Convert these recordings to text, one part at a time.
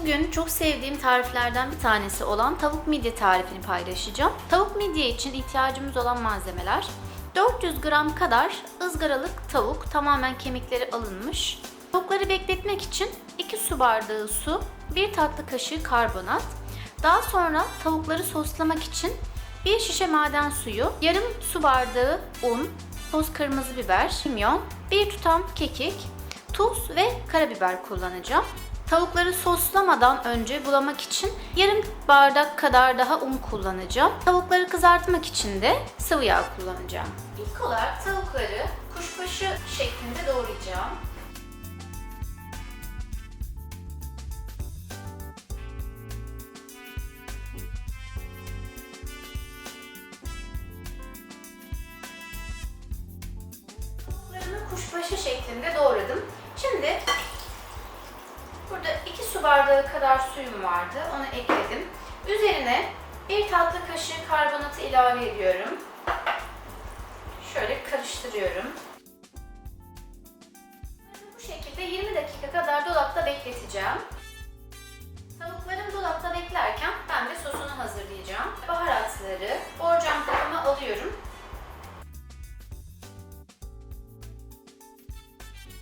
Bugün çok sevdiğim tariflerden bir tanesi olan tavuk midye tarifini paylaşacağım. Tavuk midye için ihtiyacımız olan malzemeler 400 gram kadar ızgaralık tavuk tamamen kemikleri alınmış. Tavukları bekletmek için 2 su bardağı su, 1 tatlı kaşığı karbonat, daha sonra tavukları soslamak için 1 şişe maden suyu, yarım su bardağı un, toz kırmızı biber, kimyon, 1 tutam kekik, tuz ve karabiber kullanacağım. Tavukları soslamadan önce bulamak için yarım bardak kadar daha un kullanacağım. Tavukları kızartmak için de sıvı yağ kullanacağım. İlk olarak tavukları kuşbaşı şeklinde doğrayacağım. Kuşbaşı şeklinde doğradım. Şimdi burada 2 su bardağı kadar suyum vardı. Onu ekledim. Üzerine bir tatlı kaşığı karbonatı ilave ediyorum. Şöyle karıştırıyorum. Bu şekilde 20 dakika kadar dolapta bekleteceğim. Tavuklarım dolapta beklerken ben de sosunu hazırlayacağım. Baharatları borcam kabıma alıyorum.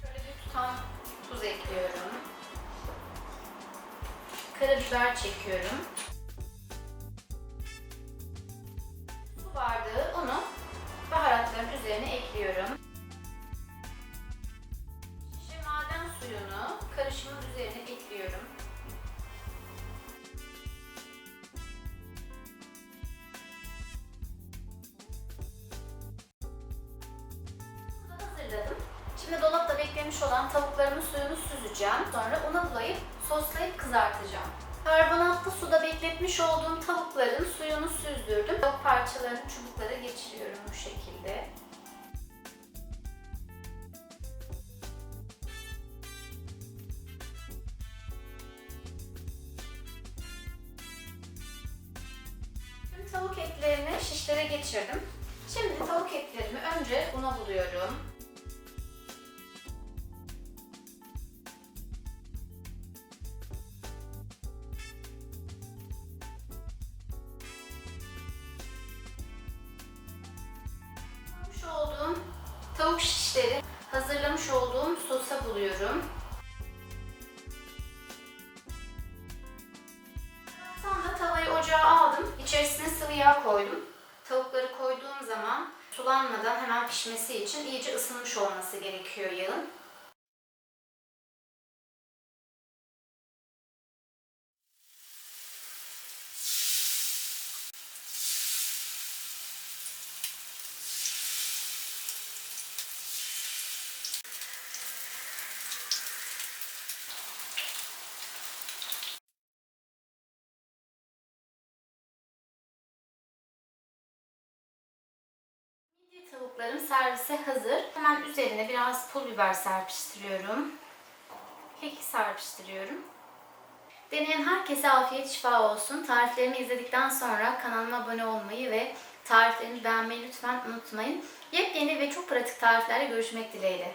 Şöyle bir tutam tuz ekliyorum. Karabiber çekiyorum. Su bardağı unu baharatların üzerine ekliyorum. Şişe maden suyunu karışımın üzerine ekliyorum. Hazırladım. Şimdi dolapta beklemiş olan tavuklarımın suyunu süzeceğim. Sonra una bulayıp soslayıp kızartacağım. Karbonatlı suda bekletmiş olduğum tavukların suyunu süzdürdüm. Tavuk parçalarını çubuklara geçiriyorum bu şekilde. Tavuk etlerini şişlere geçirdim. Şimdi tavuk etlerimi önce una buluyorum. Sosa buluyorum. Sonra tavayı ocağa aldım. İçerisine sıvı yağ koydum. Tavukları koyduğum zaman sulanmadan hemen pişmesi için iyice ısınmış olması gerekiyor yağın. Tavuklarım servise hazır. Hemen üzerine biraz pul biber serpiştiriyorum. Kekik serpiştiriyorum. Deneyen herkese afiyet şifa olsun. Tariflerimi izledikten sonra kanalıma abone olmayı ve tariflerimi beğenmeyi lütfen unutmayın. Yepyeni ve çok pratik tariflerle görüşmek dileğiyle.